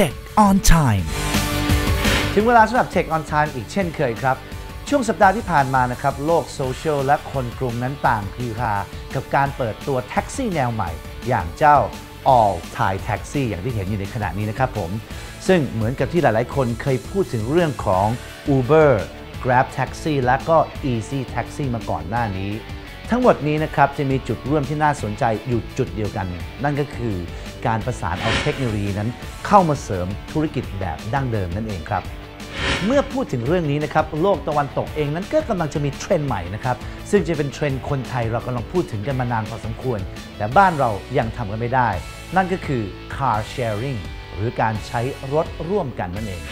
Check on Time ถึงเวลาสำหรับ Check on Time อีกเช่นเคยครับ ช่วงสัปดาห์ที่ผ่านมานะครับ โลกโซเชียลและคนกรุงนั้นต่างคือฮากับการเปิดตัวแท็กซี่แนวใหม่ อย่างเจ้า All Thai Taxi อย่างที่เห็นอยู่ในขณะนี้นะครับผม ซึ่งเหมือนกับที่หลายๆ คนเคยพูดถึงเรื่องของ Uber Grab Taxi และก็ Easy Taxi มาก่อนหน้านี้ ทั้งหมดนี้นะครับจะมีจุดร่วมที่น่าสนใจอยู่จุดเดียวกัน นั่นก็คือ การประสานเอาเทคโนโลยีนั้น เข้ามาเสริมธุรกิจแบบดั้งเดิมนั่นเองครับ เมื่อพูดถึงเรื่องนี้นะครับโลกตะวันตกเองนั้นก็กำลังจะมีเทรนด์ใหม่นะครับซึ่งจะเป็นเทรนด์คนไทยเรากำลังพูดถึงกันมานานพอสมควร แต่บ้านเรายังทำกันไม่ได้ นั่นก็คือ car sharing หรือการใช้รถร่วมกันนั่นเอง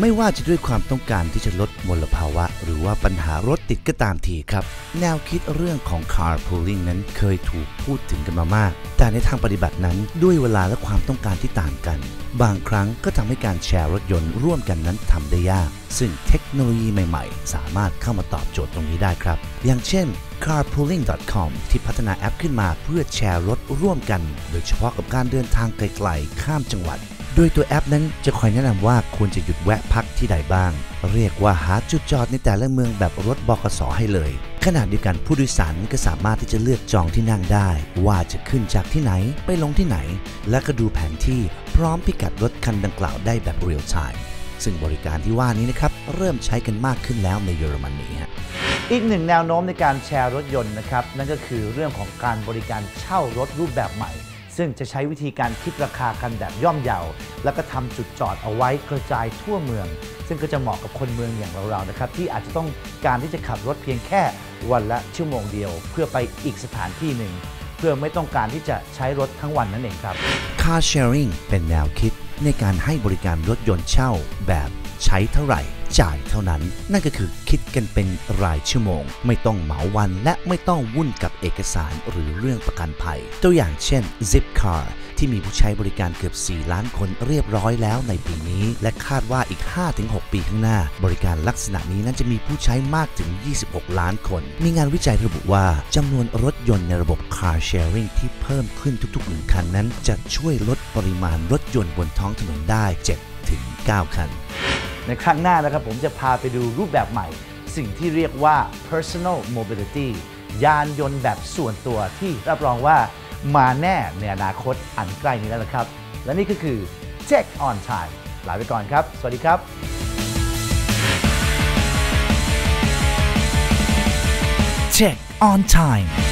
ไม่ว่าจะด้วยความต้องการที่จะลดมลภาวะ หรือว่าปัญหารถติดก็ตามทีครับ แนวคิดเรื่องของ carpooling นั้นเคยถูกพูดถึงกันมามาก แต่ในทางปฏิบัตินั้นด้วยเวลาและความต้องการที่ต่างกัน บางครั้งก็ทำให้การแชร์รถยนต์ร่วมกันนั้นทำได้ยาก ซึ่งเทคโนโลยีใหม่ๆ สามารถเข้ามาตอบโจทย์ตรงนี้ได้ครับ อย่างเช่น carpooling.com ที่พัฒนาแอปขึ้นมาเพื่อแชร์รถร่วมกัน โดยเฉพาะกับการเดินทางไกลๆ ข้ามจังหวัด โดยตัวแอปนั้นจะคอยแนะนำว่าควรจะหยุดแวะพักที่ใดบ้าง เรียกว่าหาจุดจอดในแต่ละเมืองแบบรถบกสให้เลย ขณะเดียวกันผู้โดยสารก็สามารถที่จะเลือกจองที่นั่งได้ ว่าจะขึ้นจากที่ไหนไปลงที่ไหน และก็ดูแผนที่พร้อมพิกัดรถคันดังกล่าวได้แบบเรียลไทม์ซึ่งบริการที่ว่านี้นะครับ เริ่มใช้กันมากขึ้นแล้วในเยอรมนีฮะอีกหนึ่งแนวโน้มในการแชร์รถยนต์นะครับ นั่นก็คือเรื่องของการบริการเช่ารถรูปแบบใหม่ ซึ่งจะใช้วิธีการคิดราคากันแบบย่อมเยา แล้วก็ทำจุดจอดเอาไว้กระจายทั่วเมือง ซึ่งก็จะเหมาะกับคนเมืองอย่างเราๆนะครับที่อาจจะต้องการที่จะขับรถเพียงแค่วันละชั่วโมงเดียว เพื่อไปอีกสถานที่หนึ่ง เพื่อไม่ต้องการที่จะใช้รถทั้งวันนั่นเองครับ Car Sharing เป็นแนวคิดในการให้บริการรถยนต์เช่าแบบใช้เท่าไหร่ จ่ายเท่านั้น นั่นก็คือคิดกันเป็นรายชั่วโมง ไม่ต้องเหมาวันและไม่ต้องวุ่นกับเอกสารหรือเรื่องประกันภัย ตัวอย่างเช่น Zipcar ที่มีผู้ใช้บริการเกือบ 4 ล้านคนเรียบร้อยแล้วในปีนี้ และคาดว่าอีก 5-6 ปีข้างหน้า บริการลักษณะนี้นั้นจะมีผู้ใช้มากถึง 26 ล้านคน มีงานวิจัยระบุว่าจำนวนรถยนต์ในระบบ Car Sharing ที่เพิ่มขึ้นทุกๆหนึ่งคันนั้น จะช่วยลดปริมาณรถยนต์บนท้องถนนได้ 7-9 คัน ในครั้งหน้านะครับผมจะพาไปดูรูปแบบใหม่ สิ่งที่เรียกว่า personal mobility ยานยนต์แบบส่วนตัวที่รับรองว่ามาแน่ในอนาคตอันใกล้นี้แล้วนะครับ และนี่ก็คือ Check on Time ลาไปก่อนครับ สวัสดีครับ Check on time.